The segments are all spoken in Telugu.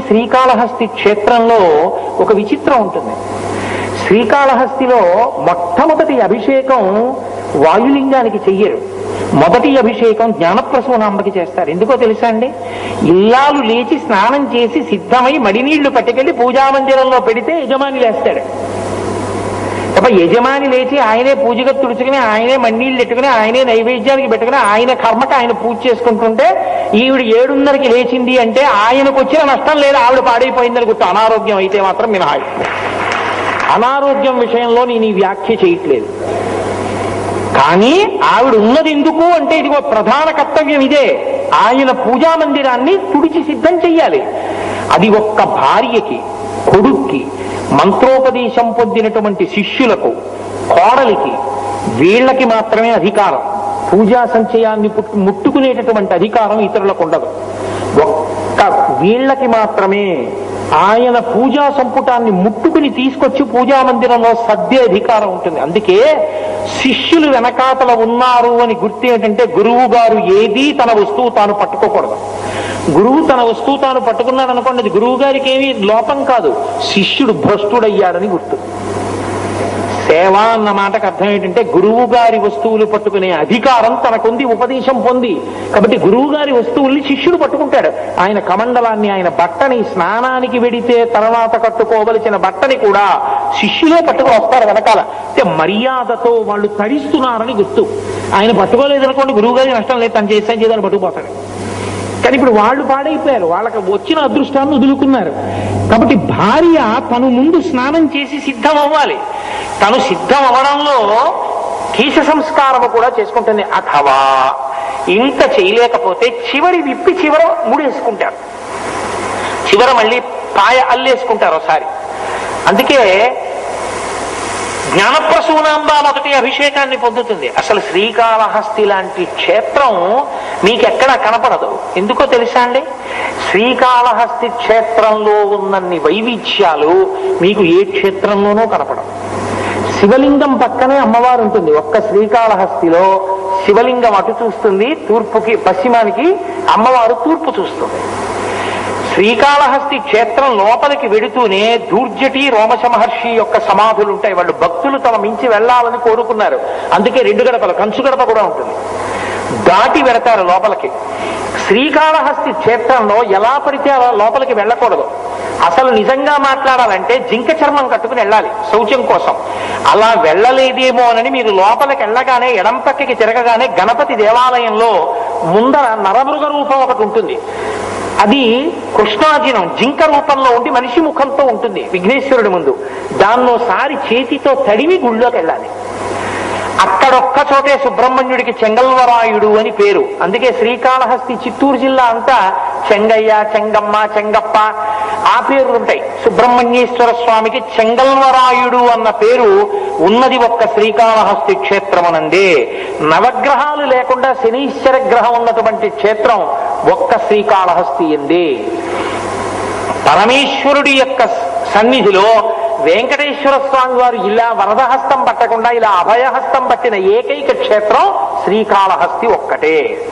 శ్రీకాళహస్తి క్షేత్రంలో ఒక విచిత్రం ఉంటుంది. శ్రీకాళహస్తిలో మొట్టమొదటి అభిషేకం వాయులింగానికి చెయ్యరు. మొదటి అభిషేకం జ్ఞానప్రసూనాంబకి చేస్తారు. ఎందుకో తెలుసా అండి? ఇల్లాలు లేచి స్నానం చేసి సిద్ధమై మడినీళ్ళు పట్టుకెళ్ళి పూజామందిరంలో పెడితే యజమాని లేస్తాడు. ఒక యజమాని లేచి ఆయనే పూజగా తుడుచుకుని ఆయనే మన్నీళ్ళు పెట్టుకుని ఆయనే నైవేద్యానికి పెట్టుకుని ఆయన కర్మకి ఆయన పూజ చేసుకుంటుంటే ఈవిడ ఏడున్నరకి లేచింది అంటే ఆయనకు వచ్చిన నష్టం లేదు ఆవిడ పాడైపోయిందని గుర్తు అనారోగ్యం అయితే మాత్రం మినహాయి అనారోగ్యం విషయంలో నేను ఈ వ్యాఖ్య చేయట్లేదు. కానీ ఆవిడ ఉన్నది ఎందుకు అంటే ఇదిగో ప్రధాన కర్తవ్యం ఇదే. ఆయన పూజా మందిరాన్ని తుడిచి సిద్ధం చెయ్యాలి. అది ఒక్క భార్యకి కొడుక్కి మంత్రోపదేశం పొందినటువంటి శిష్యులకు కోడలికి వీళ్ళకి మాత్రమే అధికారం. పూజా సంచయాన్ని పుట్టు- ముట్టుకునేటటువంటి అధికారం ఇతరులకు ఉండదు. ఒక్క వీళ్ళకి మాత్రమే ఆయన పూజా సంపుటాన్ని ముట్టుకుని తీసుకొచ్చి పూజా మందిరంలో సర్దే అధికారం ఉంటుంది. అందుకే శిష్యులు వెనకాతల ఉన్నారు అని గుర్తు ఏంటంటే గురువు గారు ఏది తన వస్తువు తాను పట్టుకోకూడదు. గురువు తన వస్తువు తాను పట్టుకున్నాడు అనుకోండి అది గురువు గారికి ఏమీ లోపం కాదు. శిష్యుడు భ్రష్టుడయ్యాడని గుర్తు. సేవ అన్న మాటకు అర్థం ఏంటంటే గురువు గారి వస్తువులు పట్టుకునే అధికారం తనకుంది ఉపదేశం పొంది. కాబట్టి గురువు గారి వస్తువుల్ని శిష్యుడు పట్టుకుంటాడు. ఆయన కమండలాన్ని ఆయన బట్టని స్నానానికి వెడితే తర్వాత కట్టుకోవలసిన బట్టని కూడా శిష్యులే పట్టుకుని వస్తారు వెనకాల. అంటే మర్యాదతో వాళ్ళు తరిస్తున్నారని గుర్తు. ఆయన పట్టుకోలేదనుకోండి గురువు గారి నష్టం లేదు తను చేస్తాను చేద్దాన్ని పట్టుకుపోతాడు. కానీ ఇప్పుడు వాళ్ళు పాడైపోయారు. వాళ్ళకి వచ్చిన అదృష్టాన్ని వదులుకున్నారు. కాబట్టి భార్య తను ముందు స్నానం చేసి సిద్ధం అవ్వాలి తను సిద్ధం అవ్వడంలో కీశ సంస్కారము కూడా చేసుకుంటుంది. అథవా ఇంత చేయలేకపోతే చివరి విప్పి చివర ముడేసుకుంటారు. చివర మళ్ళీ పాయ అల్లేసుకుంటారు ఒకసారి. అందుకే జ్ఞానప్రసూనాంబ మొదటి అభిషేకాన్ని పొందుతుంది. అసలు శ్రీకాళహస్తి లాంటి క్షేత్రం మీకెక్కడ కనపడదు. ఎందుకో తెలుసా అండి? శ్రీకాళహస్తి క్షేత్రంలో ఉన్నన్ని వైవిధ్యాలు మీకు ఏ క్షేత్రంలోనూ కనపడవు. శివలింగం పక్కనే అమ్మవారు ఉంటుంది. ఒక్క శ్రీకాళహస్తిలో శివలింగం అటు చూస్తుంది తూర్పుకి పశ్చిమానికి అమ్మవారు తూర్పు చూస్తుంది. శ్రీకాళహస్తి క్షేత్రం లోపలికి వెడుతూనే దూర్జటి రోమశ మహర్షి యొక్క సమాధులు ఉంటాయి వాళ్ళు భక్తులు తమ మించి వెళ్ళాలని కోరుకున్నారు. అందుకే రెండు గడపలు కంచు గడప కూడా ఉంటుంది. దాటి వెడతారు లోపలికి. శ్రీకాళహస్తి క్షేత్రంలో ఎలా పడితే అలా లోపలికి వెళ్ళకూడదు. అసలు నిజంగా మాట్లాడాలంటే జింక చర్మం కట్టుకుని వెళ్ళాలి శౌచం కోసం. అలా వెళ్ళలేదేమో అని మీరు లోపలికి వెళ్ళగానే ఎడం పక్కకి తిరగగానే గణపతి దేవాలయంలో ముందర నరమృగ రూపం ఒకటి ఉంటుంది. అది కృష్ణాజినం జింక రూపంలో ఉండి మనిషి ముఖంతో ఉంటుంది విఘ్నేశ్వరుడి ముందు. దాన్నోసారి చేతితో తడిమి గుళ్ళోకి వెళ్ళాలి. అక్కడొక్క చోటే సుబ్రహ్మణ్యుడికి చెంగల్వరాయుడు అని పేరు. అందుకే శ్రీకాళహస్తి చిత్తూరు జిల్లా అంతా చెంగయ్య చెంగమ్మ చెంగప్ప ఆ పేర్లు ఉంటాయి సుబ్రహ్మణ్యేశ్వర స్వామికి చెంగల్వరాయుడు అన్న పేరు ఉన్నది ఒక్క శ్రీకాళహస్తి క్షేత్రమనందే. నవగ్రహాలు లేకుండా శనీశ్వర గ్రహం ఉన్నటువంటి క్షేత్రం ఒక్క శ్రీకాళహస్తి ఎందే. పరమేశ్వరుడి యొక్క సన్నిధిలో వెంకటేశ్వర స్వామి వారు ఇలా వరదహస్తం పట్టకుండా ఇలా అభయహస్తం పట్టిన ఏకైక క్షేత్రం శ్రీకాళహస్తి ఒక్కటే.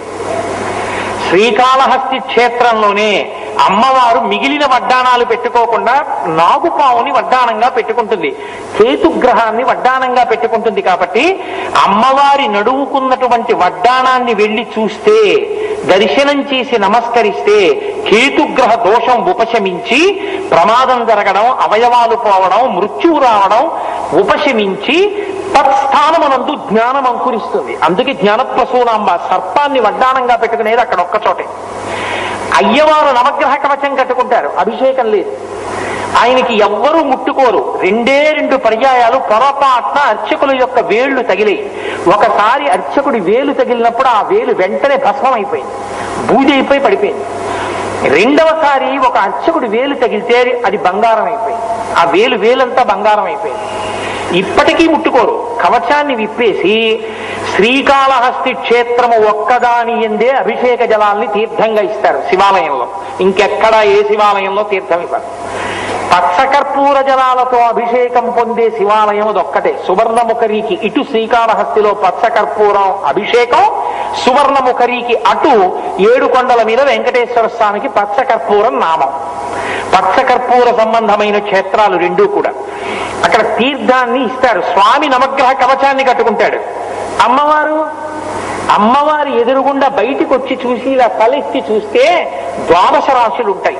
శ్రీకాళహస్తి క్షేత్రంలోనే అమ్మవారు మిగిలిన వడ్డాణాలు పెట్టుకోకుండా నాగుపావుని వడ్డాణంగా పెట్టుకుంటుంది. కేతుగ్రహాన్ని వడ్డాణంగా పెట్టుకుంటుంది కాబట్టి అమ్మవారి నడువుకున్నటువంటి వడ్డాణాన్ని వెళ్ళి చూస్తే దర్శనం చేసి నమస్కరిస్తే కేతుగ్రహ దోషం ఉపశమించి ప్రమాదం జరగడం అవయవాలు పోవడం మృత్యువు రావడం ఉపశమించి తత్స్థానమునందు జ్ఞానం అంకురిస్తుంది. అందుకే జ్ఞానప్రసూనాంబ సర్పాన్ని వడ్డానంగా పెట్టుకునేది అక్కడ ఒక్కచోటే అయ్యవారు నవగ్రహ కవచం కట్టుకుంటారు. అభిషేకం లేదు. ఆయనకి ఎవ్వరూ ముట్టుకోరు. రెండే రెండు పర్యాయాలు పొరపాట్న అర్చకుల యొక్క వేళ్ళు తగిలాయి. ఒకసారి అర్చకుడి వేలు తగిలినప్పుడు ఆ వేలు వెంటనే భస్మం అయిపోయింది బూజ అయిపోయి పడిపోయింది. రెండవసారి ఒక అర్చకుడి వేలు తగిలితే అది బంగారం అయిపోయింది ఆ వేలు వేలంతా బంగారం అయిపోయింది ఇప్పటికీ ముట్టుకోరు. కవచాన్ని విప్పేసి శ్రీకాళహస్తి క్షేత్రము ఒక్కదాని ఎందే అభిషేక జలాల్ని తీర్థంగా ఇస్తారు శివాలయంలో. ఇంకెక్కడా ఏ శివాలయంలో తీర్థం ఇవ్వరు. పచ్చకర్పూర జలాలతో అభిషేకం పొందే శివాలయం అదొక్కటే. సువర్ణముఖరికి ఇటు శ్రీకాళహస్తిలో పచ్చకర్పూరం అభిషేకం సువర్ణముఖరికి అటు ఏడు కొండల మీద వెంకటేశ్వర స్వామికి పచ్చకర్పూరం నామం. పచ్చకర్పూర సంబంధమైన క్షేత్రాలు రెండూ కూడా. అక్కడ తీర్థాన్ని ఇస్తారు. స్వామి నవగ్రహ కవచాన్ని కట్టుకుంటాడు. అమ్మవారు అమ్మవారి ఎదురుగుండా బయటికి వచ్చి చూసి ఇలా తలెత్తి చూస్తే ద్వాదశ రాశులు ఉంటాయి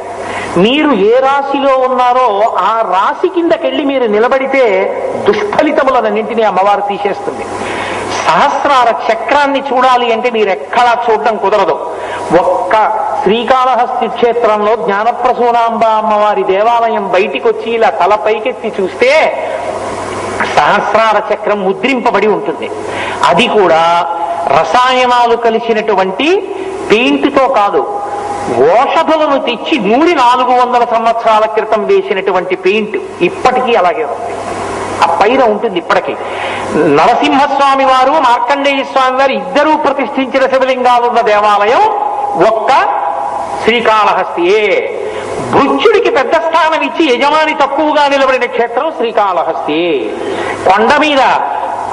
మీరు ఏ రాశిలో ఉన్నారో ఆ రాశి కిందకెళ్ళి మీరు నిలబడితే దుష్ఫలితములన్నింటినీ అమ్మవారు తీసేస్తుంది. సహస్రార చక్రాన్ని చూడాలి అంటే మీరు ఎక్కడా చూడడం కుదరదు. ఒక్క శ్రీకాళహస్తి క్షేత్రంలో జ్ఞానప్రసూనాంబ అమ్మవారి దేవాలయం బయటికి వచ్చి ఇలా తల పైకెత్తి చూస్తే సహస్రార చక్రం ముద్రింపబడి ఉంటుంది. అది కూడా రసాయనాలు కలిసినటువంటి పెయింట్తో కాదు ఓషధులను తెచ్చి నూరి నాలుగు వందల సంవత్సరాల క్రితం వేసినటువంటి పెయింట్ ఇప్పటికీ అలాగే ఉంది. ఆ పైన ఉంటుంది ఇప్పటికీ. నరసింహస్వామి వారు మార్కండేయ స్వామి వారు ఇద్దరూ ప్రతిష్ఠించిన శివలింగాలు ఉన్న దేవాలయం ఒక్క శ్రీకాళహస్తియే భృత్యుడికి పెద్ద స్థానం ఇచ్చి యజమాని తక్కువగా నిలబడిన క్షేత్రం శ్రీకాళహస్తి. కొండ మీద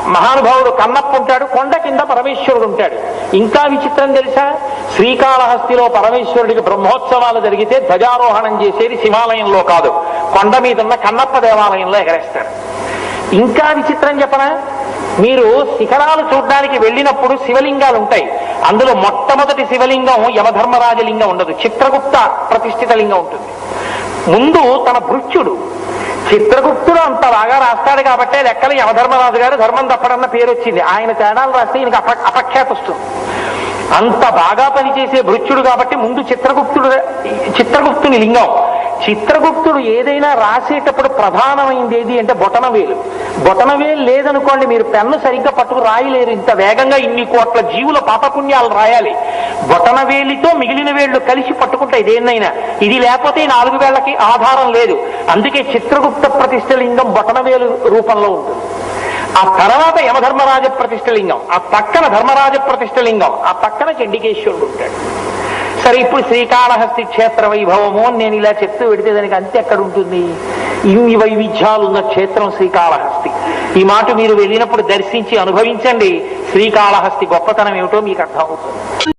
మహానుభావుడు కన్నప్ప ఉంటాడు కొండ కింద పరమేశ్వరుడు ఉంటాడు. ఇంకా విచిత్రం తెలుసా? శ్రీకాళహస్తిలో పరమేశ్వరుడికి బ్రహ్మోత్సవాలు జరిగితే ధ్వజారోహణం చేసేది శివాలయంలో కాదు. కొండ మీద ఉన్న కన్నప్ప దేవాలయంలో ఎగరేస్తాడు ఇంకా విచిత్రం చెప్పనా? మీరు శిఖరాలు చూడడానికి వెళ్ళినప్పుడు శివలింగాలు ఉంటాయి. అందులో మొట్టమొదటి శివలింగం యమధర్మరాజలింగం ఉండదు. చిత్రగుప్త ప్రతిష్ఠిత లింగం ఉంటుంది. ముందు తన భృత్యుడు చిత్రగుప్తుడు అంత బాగా రాస్తాడు కాబట్టే లెక్కలు యమధర్మరాజు గారు ధర్మం తప్పడన్న పేరు వచ్చింది ఆయన తేడాలు రాస్తే ఈయనకి అప అపఖ్యాత వస్తుంది. అంత బాగా పనిచేసే భృత్యుడు కాబట్టి ముందు చిత్రగుప్తుడు చిత్రగుప్తుని లింగం. చిత్రగుప్తుడు ఏదైనా రాసేటప్పుడు ప్రధానమైంది ఏది అంటే బొటనవేలు. బొటనవేలు లేదనుకోండి మీరు పెన్ను సరిగ్గా పట్టుకు రాయలేరు. ఇంత వేగంగా ఇన్ని కోట్ల జీవుల పాపపుణ్యాలు రాయాలి. బొటనవేలితో మిగిలిన వేళ్ళు కలిసి పట్టుకుంటాయి దేన్నైనా ఇది లేకపోతే ఈ నాలుగు వేళ్ళకి ఆధారం లేదు. అందుకే చిత్రగుప్త ప్రతిష్ఠ లింగం బొటనవేలు రూపంలో ఉంటుంది. ఆ తర్వాత యమధర్మరాజ ప్రతిష్ఠ లింగం ఆ పక్కన ధర్మరాజ ప్రతిష్ఠ లింగం ఆ పక్కన చండికేశ్వరుడు ఉంటాడు. సరే ఇప్పుడు శ్రీకాళహస్తి క్షేత్ర వైభవము అని నేను ఇలా చెప్తూ పెడితే దానికి అంతే ఎక్కడ ఉంటుంది? ఇన్ని వైవిధ్యాలు ఉన్న క్షేత్రం శ్రీకాళహస్తి. ఈ మాట మీరు వెళ్ళినప్పుడు దర్శించి అనుభవించండి. శ్రీకాళహస్తి గొప్పతనం ఏమిటో మీకు అర్థమవుతుంది.